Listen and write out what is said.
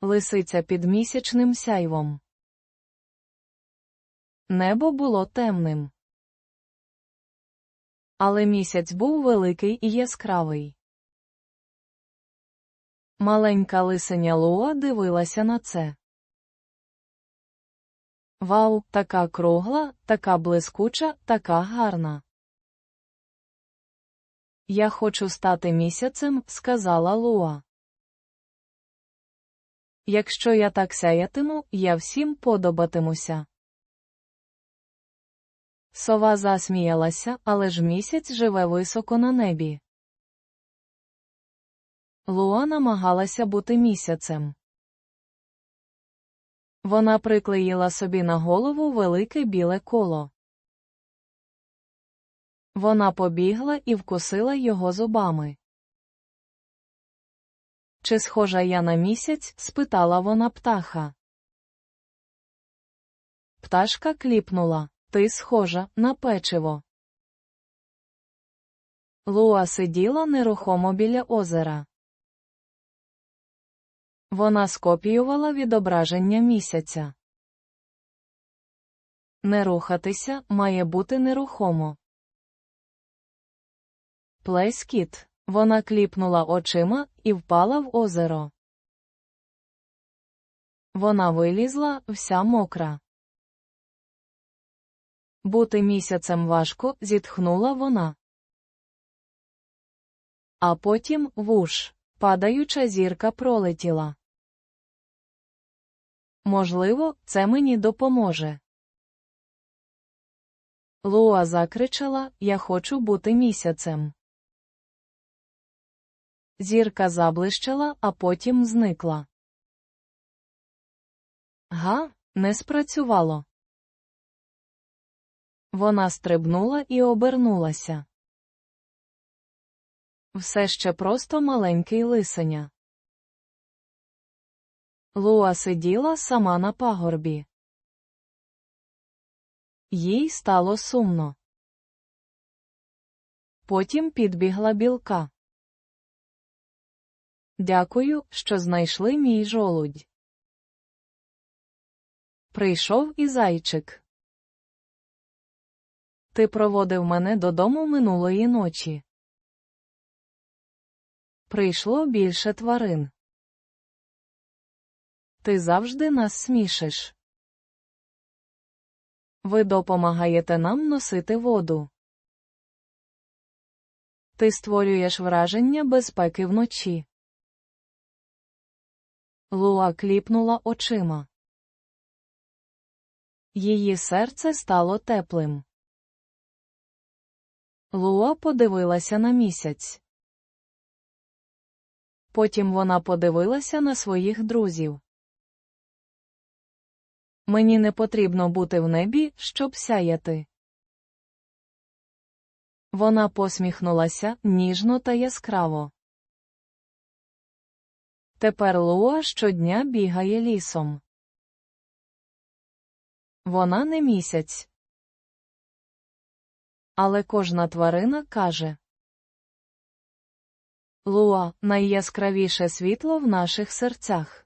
Лисиця під місячним сяйвом. Небо було темним. Але місяць був великий і яскравий. Маленька лисеня Луа дивилася на це. Вау, така кругла, така блискуча, така гарна. Я хочу стати місяцем, сказала Луа. Якщо я так сяятиму, я всім подобатимуся. Сова засміялася, але ж місяць живе високо на небі. Луа намагалася бути місяцем. Вона приклеїла собі на голову велике біле коло. Вона побігла і вкусила його зубами. Чи схожа я на місяць? спитала вона птаха. Пташка кліпнула. Ти схожа на печиво. Луа сиділа нерухомо біля озера. Вона скопіювала відображення місяця. Не рухатися має бути нерухомо. Плескіт. Вона кліпнула очима і впала в озеро. Вона вилізла вся мокра. Бути місяцем важко, зітхнула вона. А потім вуш, падаюча зірка пролетіла. Можливо, це мені допоможе. Луа закричала Я хочу бути місяцем. Зірка заблищала, а потім зникла. Га, не спрацювало. Вона стрибнула і обернулася. Все ще просто маленький лисеня. Луа сиділа сама на пагорбі. Їй стало сумно. Потім підбігла білка. Дякую, що знайшли мій жолудь. Прийшов і зайчик. Ти проводив мене додому минулої ночі. Прийшло більше тварин. Ти завжди нас смішиш. Ви допомагаєте нам носити воду. Ти створюєш враження безпеки вночі. Луа кліпнула очима. Її серце стало теплим. Луа подивилася на місяць. Потім вона подивилася на своїх друзів. Мені не потрібно бути в небі, щоб сяяти. Вона посміхнулася ніжно та яскраво. Тепер Луа щодня бігає лісом. Вона не місяць. Але кожна тварина каже Луа найяскравіше світло в наших серцях.